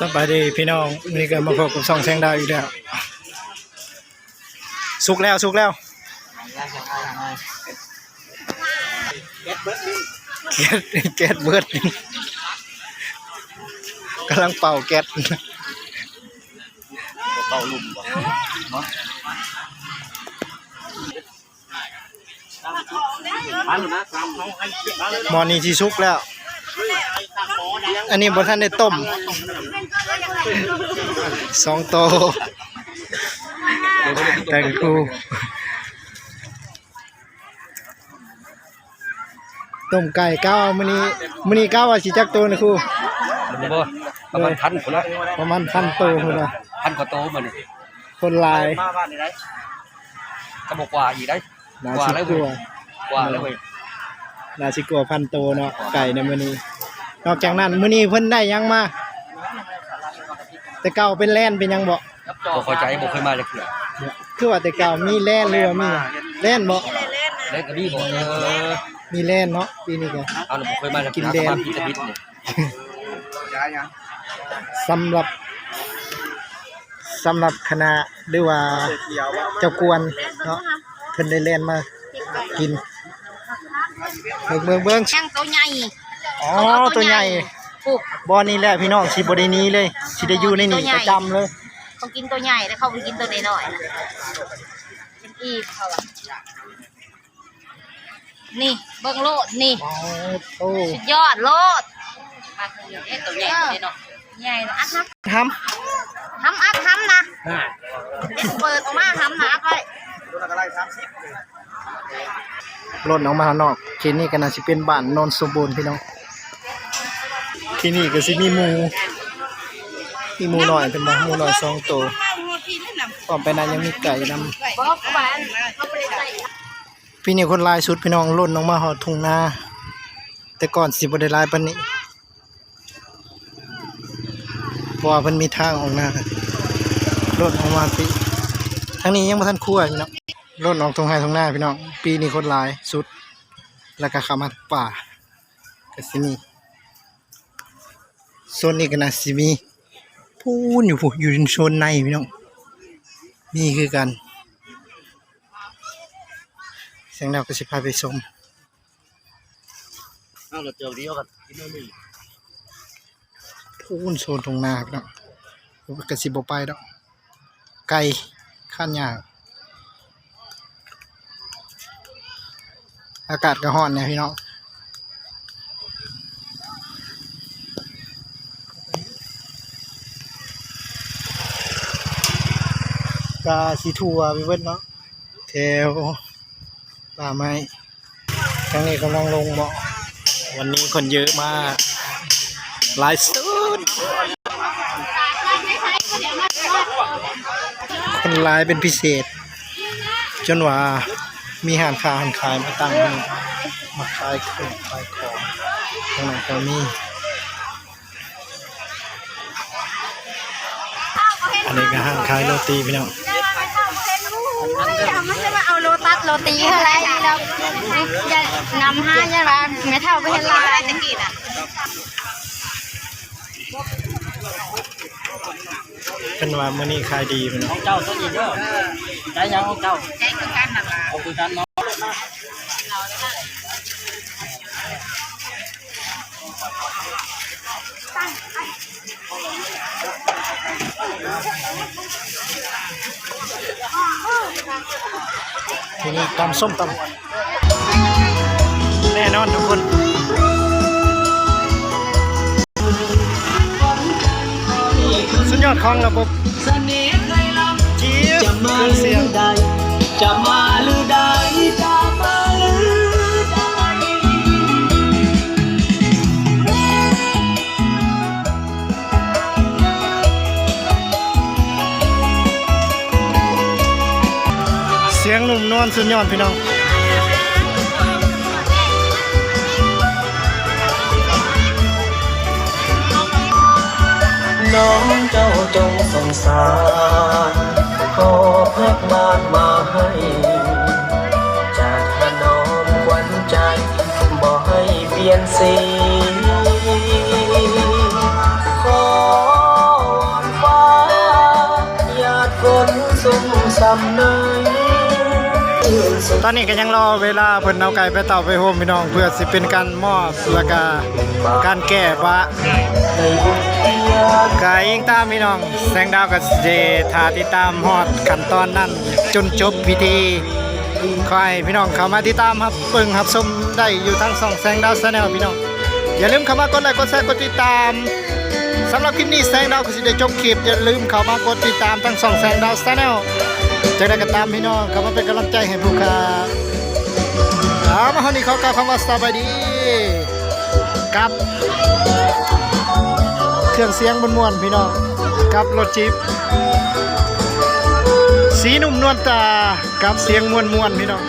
สบายดีพี่น้องนี่ก็มาพบกับช่องแสงดาวอีกแล้วสุกแล้วสุกแล้วแก๊สแก๊สเบิดกำลังเป่าแก๊สเป่าลุ่มบ่อันนะสามเขาให้เก็บมาเลยหมอนี่ที่สุกแล้ว อันนี้บ่ทันได้ต้มสองโตแต่งกูต้มไก่ก้าวมื้อนี้มื้อนี้ก้าวว่าสิจักโตนะครูมันบ่ประมาณพันคนละประมาณพันโตพุ่นน่ะพันกว่าโตมันนี่คนหลายมาบ้านนี่ได้ก็บอกว่าอีกได้น่าว่าสิแล้วกเว้ลัยวว่าแล้วเว้ยน่าสิกลัวพันโตเนาะไก่ในมื้อนี้ นอกจากนั้นมื้อนี้เพิ่นได้หยังมา แต่เก่าเป็นแล่นเป็นหยังบ่บ่เข้าใจบ่เคยมาจักเทื่อคือว่าแต่เก่ามีแล่นหรือว่ามีแล่นบ่แล้วก็มีบ่เออมีแล่นเนาะปีนี้ก็ เอาน่ะบ่เคยมาจักกิเทื่นอแดงมาพิจบิดนี่สำหรับสำหรับคณะหรือว่าเจ้ากวนเนาะเพิ่นได้แล่นมากินเบิ่งเบิ่งเบิ่งช่างตัวใหญ่ อ๋อตัวใหญ่ปุ๊บ บ่อนี่แหละพี่น้องสิบ่ได้หนี้เลยสิได้อยู่ในนี่ตัวใหญ่ประจำเลย เขากินตัวใหญ่แล้วเขาไปกินตัวน้อยๆนะเป็นอีกเขาอะนี่เบิ้งโลดนี่ อ๋อโอ้สุดยอดโลดมาคือเอ๊ะตัวใหญ่เลยเนาะใหญ่เนาะอัดนะทำทำอัดทำนะเดี๋ยวเปิดออกมาทำนะอัดไว้รถออกมาข้างนอกที่นี่ก็น่าสิเป็นบ้านโนนสมบูรณ์พี่น้อง ที่นี่ก็สิมีหมูมีหมูน้อยเป็นบ่หมูน้อยสองตัวพร้อมไปนั้นยังมีไก่นำพี่นี่คนลายสุดพี่น้องล่นออกมาหอดทุ่งนาแต่ก่อนสิบ่ได้ลายปนนี้เพราะว่าเพิ่นมีทางออกหน้าล่นออกมาพี่ทางนี้ยังบ่ทันคั่วพี่น้องล่นออกตรงไห้ตรงหน้าพี่น้อง ปีนี้คนลายสุด แล้วก็ขามาป่าก็สิมี โซนนี้ก็น่าสิมีพูนอยู่พูอยู่ในโซนในพี่น้องนี่คือกันเสียงดาวก็สิพาไปชมเอาเราเจอเดียวกันกินได้นี่พูนโซนตรงหน้าพี่น้องผมก็สิบ่ไปดอกไก่ข้านยากอากาศก็ร้อนเนี่ยพี่น้อง กาสิทัวร์ไปเบิดเนาะแถวป่าไม้ครั้งนี้กำลังลงเหมาะวันนี้คนเยอะมากหลายสุดคนหลายเป็นพิเศษ จนว่ามีหานคาหานขายมาตั้งมาขายของขายของตรงไหนก็มีอันนี้ก็ห้างขายโรตีพี่น้อง ไม่ใช่ว่าเอาโลตัสโรตีอะไรแล้วอย่านำห้าอย่าร้านไม่เท่าไปเห็นร้านตะกี้น่ะเป็นว่ามื้อนี้ขายดีพี่น้องของเจ้าตัวนี้เด้อใจยังของเจ้าใจคือกันน่ะเอาคือกันเนาะ ทีนี้ตำส้มตำแน่นอนทุกคนสุดยอดของระบบจีบจะมาเครื่องหเสีรืยงอใดจะมาห อนสุดยอดพี่น้องน้องเจ้าจงสงสารขอพักบ้านมาให้จากขนอมขวันใจบ่ให้เปลี่ยนสีขอวอนฟ้าญาตินส่มสำเนึก ตอนนี้ก็ยังรอเวลาเพิ่นเอาไก่ไปเต่าไปโฮมพี่น้องเพื่อสิเป็นการมอบแล้วก็การแก้บะกายยิงตามพี่น้อง แสงดาวกับเจทาติดตามฮอดขั้นตอนนั้นจนจบพิธีขอให้พี่น้องเข้ามาติดตามครับเบิ่งครับชมได้อยู่ทั้งสองแสงดาวแชนแนลพี่น้อง อย่าลืมเข้ามากดไลค์กดแชร์กดติดตามสำหรับคลิปนี้แสงดาวก็สิได้จบคลิปอย่าลืมเข้ามากดติดตามทั้งสองแสงดาวแชนแนล จะได้ก็ตามพี่น้องเข้ามาเป็นกำลังใจให้ผู้ค้าอามาเฮานี่เขากล่าวคำว่าสบายดีกับเครื่องเสียงมวนๆพี่น้องกับรถจิบสีนุ่มนวลตากับเสียงมวนๆพี่น้อง